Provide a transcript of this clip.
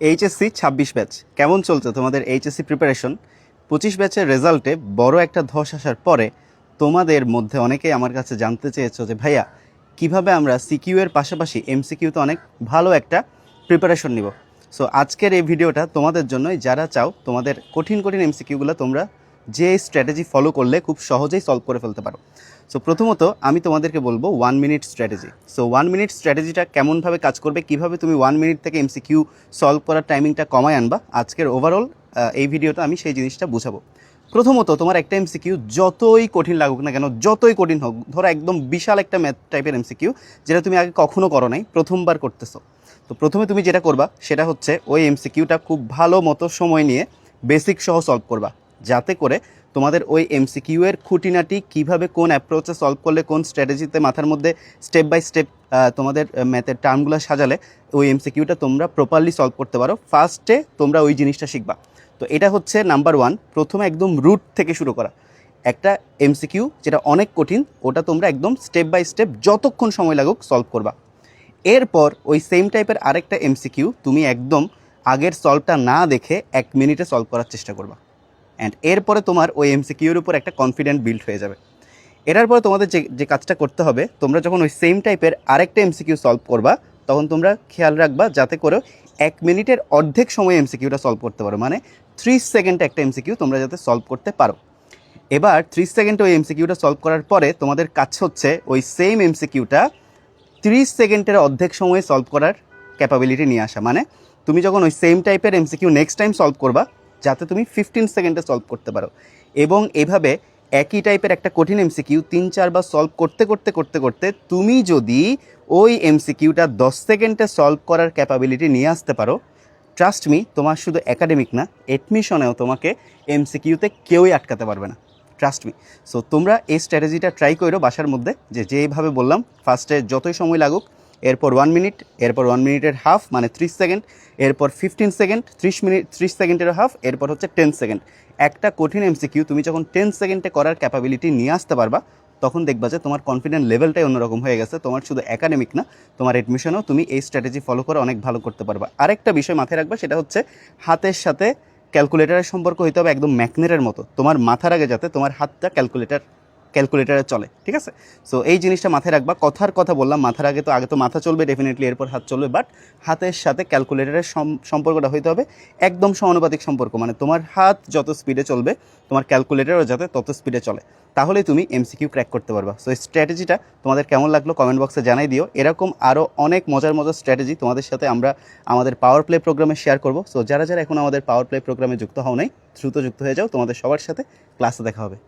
HSC ছাব্বিশ batch. কেমন চলছে তোমাদের এইচএসসি প্রিপারেশন পঁচিশ ব্যাচের রেজাল্টে বড় একটা ধস আসার পরে তোমাদের মধ্যে অনেকেই আমার কাছে জানতে চেয়েছো যে, ভাইয়া, কীভাবে আমরা সিকিউ এর পাশাপাশি এমসিকিউতে অনেক ভালো একটা প্রিপারেশন নিব? সো আজকের এই ভিডিওটা তোমাদের জন্যই, যারা চাও তোমাদের কঠিন কঠিন এমসিকিউগুলো তোমরা যে স্ট্র্যাটেজি ফলো করলে খুব সহজেই সলভ করে ফেলতে পারো। সো প্রথমত আমি তোমাদেরকে বলব one minute strategy so one minute স্ট্র্যাটেজিটা কেমনভাবে কাজ করবে, কীভাবে তুমি ওয়ান মিনিট থেকে এমসিকিউ সলভ করার টাইমিংটা কমায় আনবা, আজকের ওভারঅল এই ভিডিওটা আমি সেই জিনিসটা বুঝাবো। প্রথমত তোমার একটা এমসিকিউ যতই কঠিন লাগুক না কেন, যতই কঠিন হোক, ধরো একদম বিশাল একটা ম্যাথ টাইপের এমসিকিউ যেটা তুমি আগে কখনো করো নাই, প্রথমবার করতেছো। তো প্রথমে তুমি যেটা করবা, সেটা হচ্ছে ওই এমসিকিউটা খুব ভালো মতো সময় নিয়ে বেসিক সহ সলভ করবা। যাতে করে তোমাদের ওই এমসিকিউ এর খুঁটিনাটি কীভাবে কোন অ্যাপ্রোচে সলভ করলে, কোন স্ট্র্যাটেজিতে মাথার মধ্যে স্টেপ বাই স্টেপ তোমাদের ম্যাথের টার্মগুলো সাজালে, ওই এমসিকিউটা তোমরা প্রপারলি সলভ করতে পারো। ফার্স্টে তোমরা ওই জিনিসটা শিখবা। তো এটা হচ্ছে নাম্বার ওয়ান প্রথমে একদম রুট থেকে শুরু করা। একটা এমসিকিউ যেটা অনেক কঠিন, ওটা তোমরা একদম স্টেপ বাই স্টেপ যতক্ষণ সময় লাগুক সলভ করবা। এরপর ওই সেম টাইপের আরেকটা এমসিকিউ তুমি একদম আগের সলভটা না দেখে এক মিনিটে সলভ করার চেষ্টা করবা। অ্যান্ড এরপরে তোমার ওই এমসিকিউর উপর একটা কনফিডেন্ট বিল্ড হয়ে যাবে। এটার পরে তোমাদের যে যে কাজটা করতে হবে, তোমরা যখন ওই সেম টাইপের আরেকটা এমসিকিউ সলভ করবা, তখন তোমরা খেয়াল রাখবা যাতে করে এক মিনিটের অর্ধেক সময় এমসিকিউটা সলভ করতে পারো। মানে ত্রিশ সেকেন্ডে একটা এমসিকিউ তোমরা যাতে সলভ করতে পারো। এবার ত্রিশ সেকেন্ডে ওই এমসিকিউটা সলভ করার পরে তোমাদের কাজ হচ্ছে ওই সেম এমসিকিউটা তিরিশ সেকেন্ডের অর্ধেক সময়ে সলভ করার ক্যাপাবিলিটি নিয়ে আসা। মানে তুমি যখন ওই সেম টাইপের এমসিকিউ নেক্সট টাইম সলভ করবা যাতে তুমি ফিফটিন সেকেন্ডে সলভ করতে পারো। এবং এভাবে একই টাইপের একটা কঠিন এমসিকিউ তিন চারবার সলভ করতে করতে করতে করতে তুমি যদি ওই এমসিকিউটা দশ সেকেন্ডে সলভ করার ক্যাপাবিলিটি নিয়ে আসতে পারো ট্রাস্ট মি তোমার শুধু একাডেমিক না এডমিশনেও তোমাকে এমসিকিউতে কেউই আটকাতে পারবে না। ট্রাস্ট মি সো তোমরা এই স্ট্র্যাটেজিটা ট্রাই করো বাসার মধ্যে, যে যেভাবে বললাম ফার্স্টে যতই সময় লাগুক এরপর ওয়ান মিনিট এরপর ওয়ান মিনিটের হাফ মানে ত্রিশ সেকেন্ড এরপর ফিফটিন সেকেন্ড ত্রিশ মিনিট ত্রিশ সেকেন্ডের হাফ এরপর হচ্ছে টেন সেকেন্ড একটা কঠিন এমসিকিউ তুমি যখন টেন সেকেন্ডে করার ক্যাপাবিলিটি নিয়ে আসতে পারবা, তখন দেখবা যে তোমার কনফিডেন্ট লেভেলটাই অন্যরকম হয়ে গেছে, তোমার শুধু একাডেমিক না, তোমার এডমিশনেও তুমি এই স্ট্র্যাটেজি ফলো করে অনেক ভালো করতে পারবা। আরেকটা বিষয় মাথায় রাখবা, সেটা হচ্ছে হাতের সাথে ক্যালকুলেটারের সম্পর্ক হইতে হবে একদম ম্যাগনেটের মতো। তোমার মাথার আগে যাতে তোমার হাতটা ক্যালকুলেটার ক্যালকুলেটারে চলে, ঠিক আছে? সো এই জিনিসটা মাথায় রাখবা। কথার কথা বললাম, মাথার আগে তো আগে তো মাথা চলবে ডেফিনেটলি এরপর হাত চলবে বাট হাতের সাথে ক্যালকুলেটারের সম্পর্কটা হইতে হবে, একদম সমানুপাতিক সম্পর্ক। মানে তোমার হাত যত স্পিডে চলবে, তোমার ক্যালকুলেটারও যাতে তত স্পিডে চলে। তাহলেই তুমি এমসিকিউ ক্র্যাক করতে পারবা। সো স্ট্র্যাটেজিটা তোমাদের কেমন লাগল কমেন্ট বক্সে জানাই দিও। এরকম আরও অনেক মজার মজার স্ট্র্যাটেজি তোমাদের সাথে আমরা আমাদের পাওয়ার প্লে প্রোগ্রামে শেয়ার করব। সো যারা যারা এখন আমাদের পাওয়ার প্লে প্রোগ্রামে যুক্ত হও নাই, দ্রুত যুক্ত হয়ে যাও। তোমাদের সবার সাথে ক্লাসে দেখা হবে।